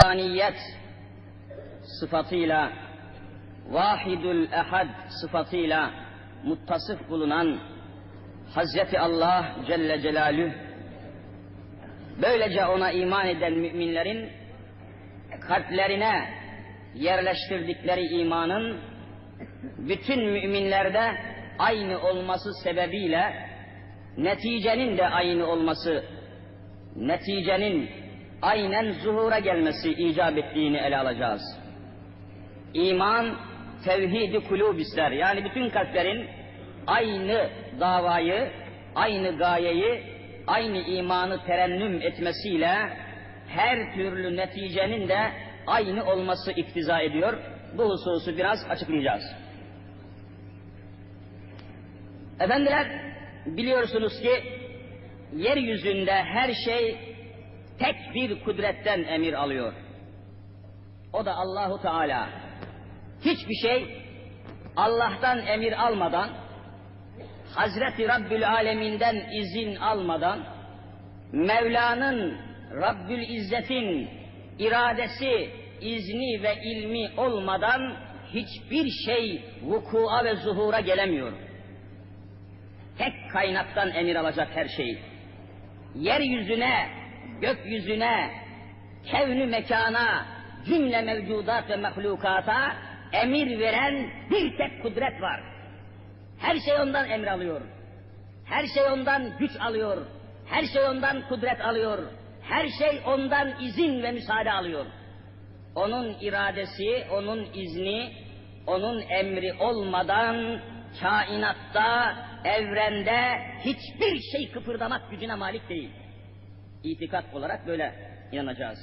Vahdaniyet sıfatıyla, vahidül ehad sıfatıyla muttasıf bulunan Hazreti Allah Celle Celalüh, böylece ona iman eden müminlerin kalplerine yerleştirdikleri imanın bütün müminlerde aynı olması sebebiyle neticenin de aynı olması, neticenin aynen zuhura gelmesi icap ettiğini ele alacağız. İman, tevhid-i kulub ister. Yani bütün kalplerin aynı davayı, aynı gayeyi, aynı imanı terennüm etmesiyle her türlü neticenin de aynı olması iktiza ediyor. Bu hususu biraz açıklayacağız. Efendiler, biliyorsunuz ki yeryüzünde her şey tek bir kudretten emir alıyor. O da Allahu Teala. Hiçbir şey Allah'tan emir almadan, Hazreti Rabbül Alemin'den izin almadan, Mevla'nın Rabbül İzzet'in iradesi, izni ve ilmi olmadan hiçbir şey vukua ve zuhura gelemiyor. Tek kaynaktan emir alacak her şey. Yeryüzüne, gökyüzüne, kevnü mekana, cümle mevcudat ve mahlukata emir veren bir tek kudret var. Her şey ondan emir alıyor. Her şey ondan güç alıyor. Her şey ondan kudret alıyor. Her şey ondan izin ve müsaade alıyor. Onun iradesi, onun izni, onun emri olmadan kainatta, evrende hiçbir şey kıpırdamak gücüne malik değil. İtikat olarak böyle inanacağız.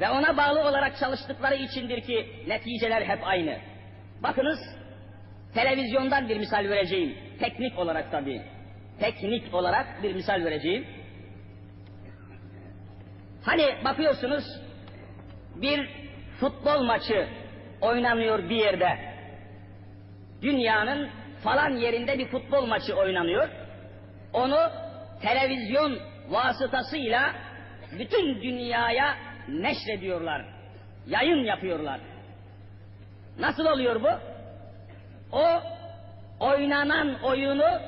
Ve ona bağlı olarak çalıştıkları içindir ki neticeler hep aynı. Bakınız, televizyondan bir misal vereceğim. Teknik olarak tabii. Teknik olarak bir misal vereceğim. Hani bakıyorsunuz, bir futbol maçı oynanıyor bir yerde. Dünyanın falan yerinde bir futbol maçı oynanıyor. Onu televizyon vasıtasıyla bütün dünyaya neşrediyorlar. Yayın yapıyorlar. Nasıl oluyor bu? O oynanan oyunu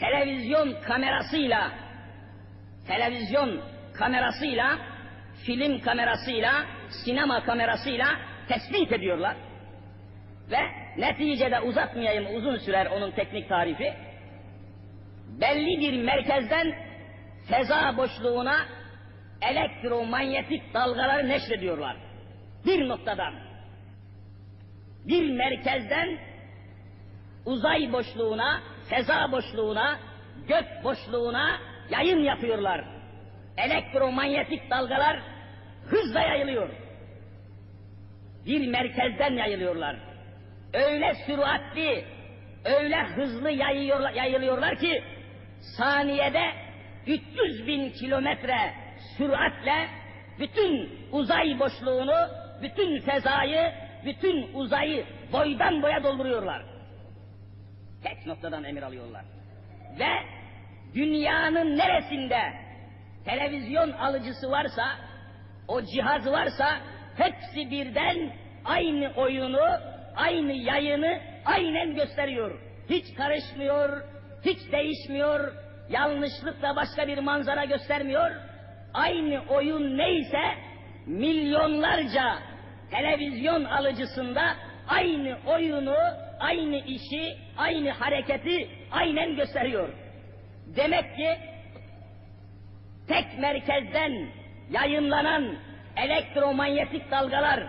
televizyon kamerasıyla televizyon kamerasıyla film kamerasıyla sinema kamerasıyla tespit ediyorlar. Ve neticede uzatmayayım uzun sürer onun teknik tarifi. Belli bir merkezden feza boşluğuna elektromanyetik dalgaları neşrediyorlar. Bir noktadan. Bir merkezden uzay boşluğuna, feza boşluğuna, gök boşluğuna yayın yapıyorlar. Elektromanyetik dalgalar hızla yayılıyor. Bir merkezden yayılıyorlar. Öyle süratli, öyle hızlı yayıyorlar, yayılıyorlar ki saniyede 300 bin kilometre süratle bütün uzay boşluğunu, bütün fezayı, bütün uzayı boydan boya dolduruyorlar. Tek noktadan emir alıyorlar. Ve dünyanın neresinde televizyon alıcısı varsa, o cihaz varsa hepsi birden aynı oyunu, aynı yayını aynen gösteriyor. Hiç karışmıyor, hiç değişmiyor, yanlışlıkla başka bir manzara göstermiyor. Aynı oyun neyse milyonlarca televizyon alıcısında aynı oyunu, aynı işi, aynı hareketi aynen gösteriyor. Demek ki tek merkezden yayınlanan elektromanyetik dalgalar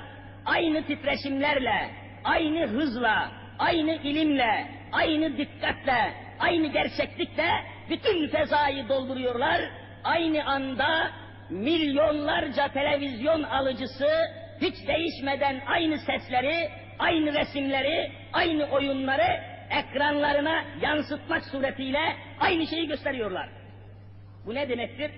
aynı titreşimlerle, aynı hızla, aynı ilimle, aynı dikkatle, aynı gerçeklikle bütün fezayı dolduruyorlar. Aynı anda milyonlarca televizyon alıcısı hiç değişmeden aynı sesleri, aynı resimleri, aynı oyunları ekranlarına yansıtmak suretiyle aynı şeyi gösteriyorlar. Bu ne demektir?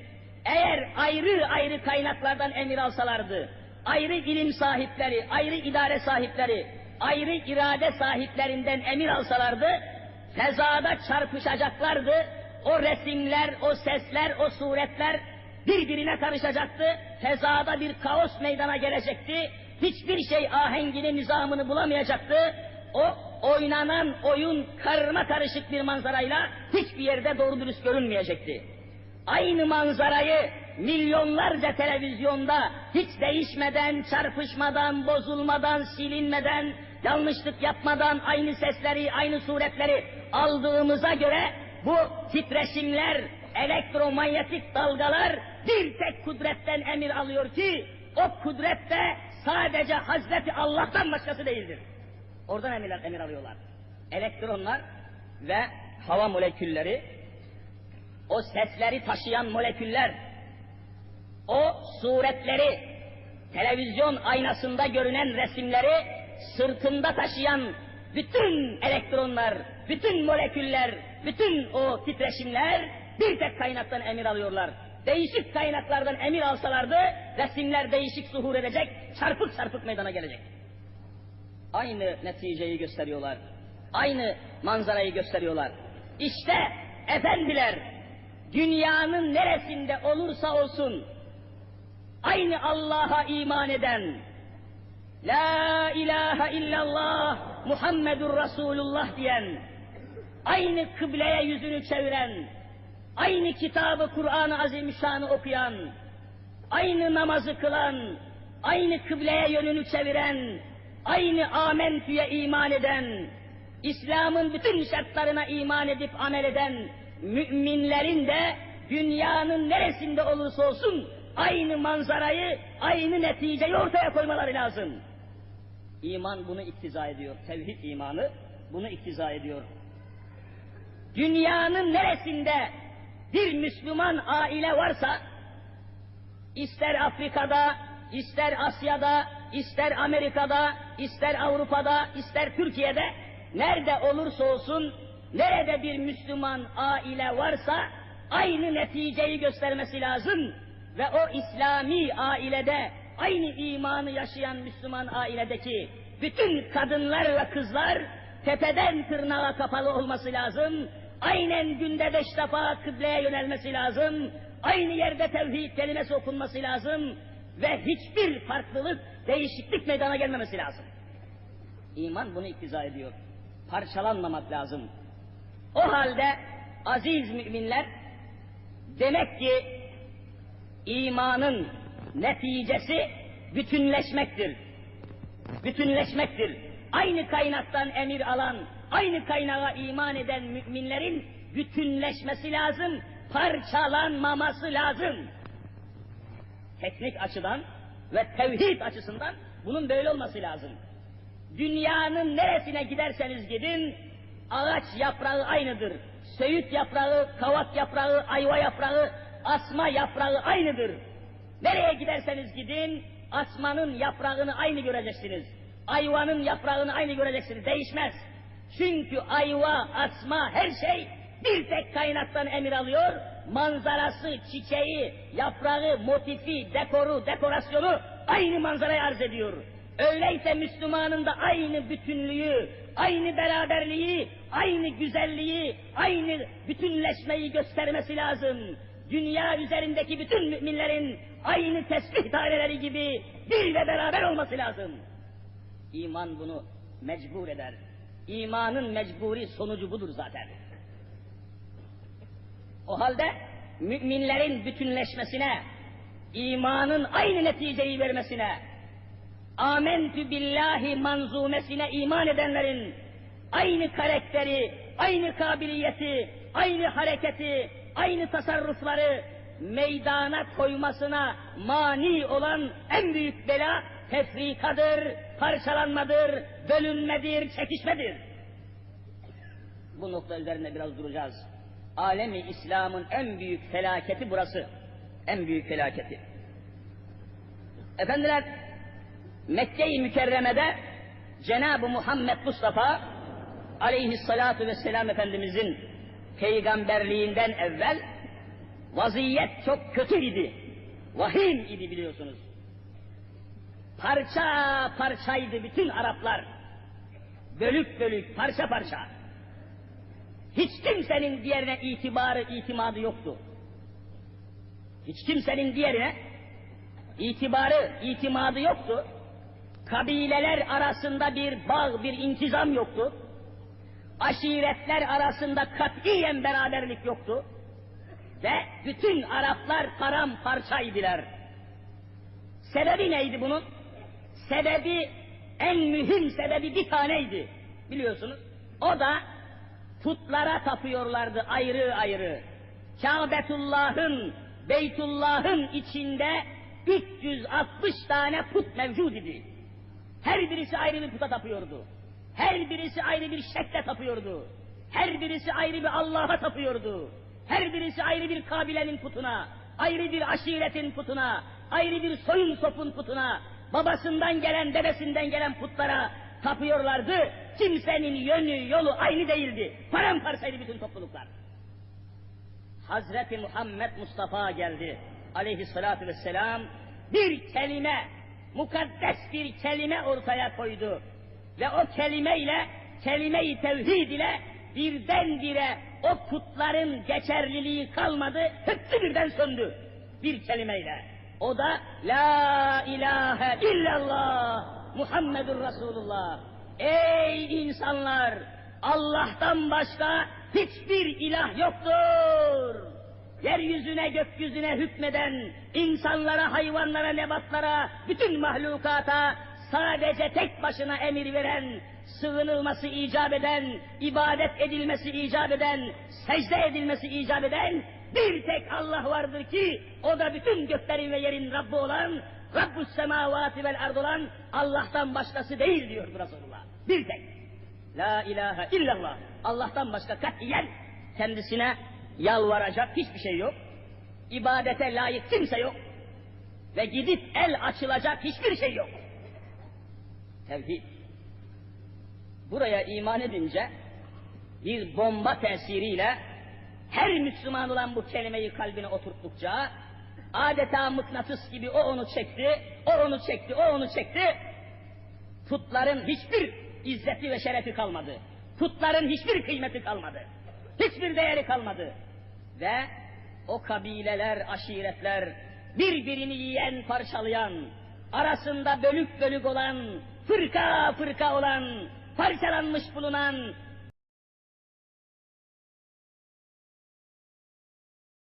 Eğer ayrı ayrı kaynaklardan emir alsalardı, ayrı ilim sahipleri, ayrı idare sahipleri, ayrı irade sahiplerinden emir alsalardı, fezada çarpışacaklardı. O resimler, o sesler, o suretler birbirine karışacaktı. Fezada bir kaos meydana gelecekti. Hiçbir şey ahengini, nizamını bulamayacaktı. O oynanan oyun karma karışık bir manzarayla hiçbir yerde doğru dürüst görünmeyecekti. Aynı manzarayı milyonlarca televizyonda hiç değişmeden, çarpışmadan, bozulmadan, silinmeden, yanlışlık yapmadan aynı sesleri, aynı suretleri aldığımıza göre bu titreşimler, elektromanyetik dalgalar bir tek kudretten emir alıyor ki o kudret de sadece Hazreti Allah'tan başkası değildir. Oradan emirler, emir alıyorlar. Elektronlar ve hava molekülleri, o sesleri taşıyan moleküller, o suretleri, televizyon aynasında görünen resimleri sırtında taşıyan bütün elektronlar, bütün moleküller, bütün o titreşimler bir tek kaynaktan emir alıyorlar. Değişik kaynaklardan emir alsalardı resimler değişik zuhur edecek, çarpık çarpık meydana gelecek. Aynı neticeyi gösteriyorlar. Aynı manzarayı gösteriyorlar. İşte efendiler dünyanın neresinde olursa olsun aynı Allah'a iman eden, La ilahe illallah Muhammedur Resulullah diyen, aynı kıbleye yüzünü çeviren, aynı kitabı Kur'an-ı Azimüşşan'ı okuyan, aynı namazı kılan, aynı kıbleye yönünü çeviren, aynı amentüye iman eden, İslam'ın bütün şartlarına iman edip amel eden müminlerin de dünyanın neresinde olursa olsun aynı manzarayı, aynı neticeyi ortaya koymaları lazım. İman bunu iktiza ediyor. Tevhid imanı bunu iktiza ediyor. Dünyanın neresinde bir Müslüman aile varsa, ister Afrika'da, ister Asya'da, ister Amerika'da, ister Avrupa'da, ister Türkiye'de, nerede olursa olsun, nerede bir Müslüman aile varsa, aynı neticeyi göstermesi lazım. Ve o İslami ailede, aynı imanı yaşayan Müslüman ailedeki bütün kadınlar ve kızlar, tepeden tırnağa kapalı olması lazım. Aynen günde beş defa kıbleye yönelmesi lazım. Aynı yerde tevhid kelimesi okunması lazım. Ve hiçbir farklılık, değişiklik meydana gelmemesi lazım. İman bunu iktiza ediyor. Parçalanmamak lazım. O halde aziz müminler, demek ki imanın neticesi bütünleşmektir. Bütünleşmektir. Aynı kaynaktan emir alan, aynı kaynağa iman eden müminlerin bütünleşmesi lazım, parçalanmaması lazım. Teknik açıdan ve tevhid açısından bunun böyle olması lazım. Dünyanın neresine giderseniz gidin, ağaç yaprağı aynıdır. Söğüt yaprağı, kavak yaprağı, ayva yaprağı, asma yaprağı aynıdır. Nereye giderseniz gidin, asmanın yaprağını aynı göreceksiniz. Ayvanın yaprağını aynı göreceksiniz, değişmez. Çünkü ayva, asma, her şey bir tek kaynaktan emir alıyor. Manzarası, çiçeği, yaprağı, motifi, dekoru, dekorasyonu aynı manzarayı arz ediyor. Öyleyse Müslümanın da aynı bütünlüğü, aynı beraberliği, aynı güzelliği, aynı bütünleşmeyi göstermesi lazım. Dünya üzerindeki bütün müminlerin aynı tesbih daireleri gibi bir ve beraber olması lazım. İman bunu mecbur eder. İmanın mecburi sonucu budur zaten. O halde müminlerin bütünleşmesine, imanın aynı neticeyi vermesine, amentü billahi manzumesine iman edenlerin aynı karakteri, aynı kabiliyeti, aynı hareketi, aynı tasarrufları meydana koymasına mani olan en büyük bela tefrikadır, parçalanmadır, bölünmedir, çekişmedir. Bu nokta üzerinde biraz duracağız. Alemi İslam'ın en büyük felaketi burası. En büyük felaketi. Efendiler, Mekke-i Mükerreme'de Cenab-ı Muhammed Mustafa aleyhissalatu vesselam Efendimizin peygamberliğinden evvel vaziyet çok kötü idi. Vahim idi biliyorsunuz. Parça parçaydı bütün Araplar. Bölük bölük, parça parça. Hiç kimsenin diğerine itibarı, itimadı yoktu. Hiç kimsenin diğerine itibarı, itimadı yoktu. Kabileler arasında bir bağ, bir intizam yoktu. Aşiretler arasında katiyen beraberlik yoktu. Ve bütün Araplar paramparçaydılar. Sebebi neydi bunun? Sebebi, en mühim sebebi bir taneydi. Biliyorsunuz. O da putlara tapıyorlardı ayrı ayrı. Kâbetullah'ın, Beytullah'ın içinde 360 tane put mevcud idi. Her birisi ayrı bir puta tapıyordu. Her birisi ayrı bir şekle tapıyordu. Her birisi ayrı bir Allah'a tapıyordu. Her birisi ayrı bir kabilenin putuna, ayrı bir aşiretin putuna, ayrı bir soyun sopun putuna, babasından gelen, dedesinden gelen putlara tapıyorlardı. Kimsenin yönü, yolu aynı değildi. Paramparçaydı bütün topluluklar. Hazreti Muhammed Mustafa geldi aleyhissalatü vesselam bir kelime, mukaddes bir kelime ortaya koydu. Ve o kelimeyle, kelime-i tevhid ile birdenbire o putların geçerliliği kalmadı, hepsi birden söndü. Bir kelimeyle. O da La ilahe illallah Muhammedur Resulullah. Ey insanlar! Allah'tan başka hiçbir ilah yoktur. Yeryüzüne gökyüzüne hükmeden, insanlara, hayvanlara, nebatlara, bütün mahlukata sadece tek başına emir veren, sığınılması icap eden, ibadet edilmesi icap eden, secde edilmesi icap eden bir tek Allah vardır ki o da bütün göklerin ve yerin Rabbi olan, Rabbus semavati vel ard olan Allah'tan başkası değil diyor Resulullah. Bir tek. La ilahe illallah. Allah'tan başka katiyen kendisine yalvaracak hiçbir şey yok. İbadete layık kimse yok. Ve gidip el açılacak hiçbir şey yok. Tevhid. Buraya iman edince bir bomba tesiriyle her Müslüman olan bu kelimeyi kalbine oturttukça adeta mıknatıs gibi o onu çekti, o onu çekti, o onu çekti. Putların hiçbir izzeti ve şerefi kalmadı. Putların hiçbir kıymeti kalmadı. Hiçbir değeri kalmadı. Ve o kabileler, aşiretler, birbirini yiyen, parçalayan, arasında bölük bölük olan, fırka fırka olan, parçalanmış bulunan,